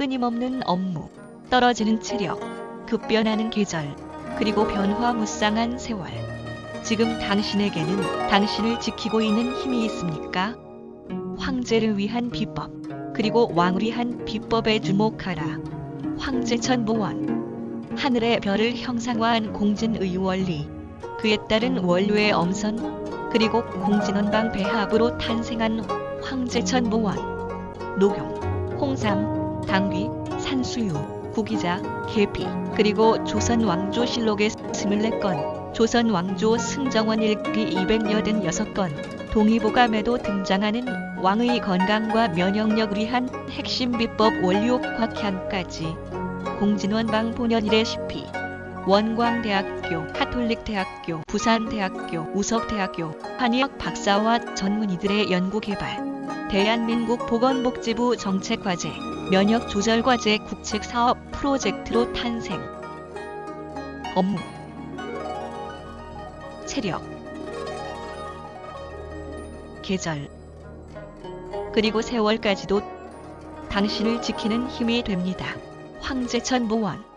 끊임없는 업무, 떨어지는 체력, 급변하는 계절, 그리고 변화무쌍한 세월. 지금 당신에게는 당신을 지키고 있는 힘이 있습니까? 황제를 위한 비법, 그리고 왕을 위한 비법에 주목하라. 황제천 보원. 하늘의 별을 형상화한 공진의 원리, 그에 따른 원료의 엄선, 그리고 공진원방 배합으로 탄생한 황제천 보원. 녹용, 홍삼, 당귀, 산수유, 구기자, 계피, 그리고 조선 왕조실록의 24건, 조선 왕조 승정원 일기 286건, 동의보감에도 등장하는 왕의 건강과 면역력을 위한 핵심 비법 원료 곽향까지. 공진원방 본연일의 시피 원광대학교, 카톨릭대학교, 부산대학교, 우석대학교, 한의학 박사와 전문의들의 연구개발 대한민국 보건복지부 정책과제 면역조절과제 국책사업 프로젝트로 탄생. 업무. 체력. 계절. 그리고 세월까지도 당신을 지키는 힘이 됩니다. 황제천 보원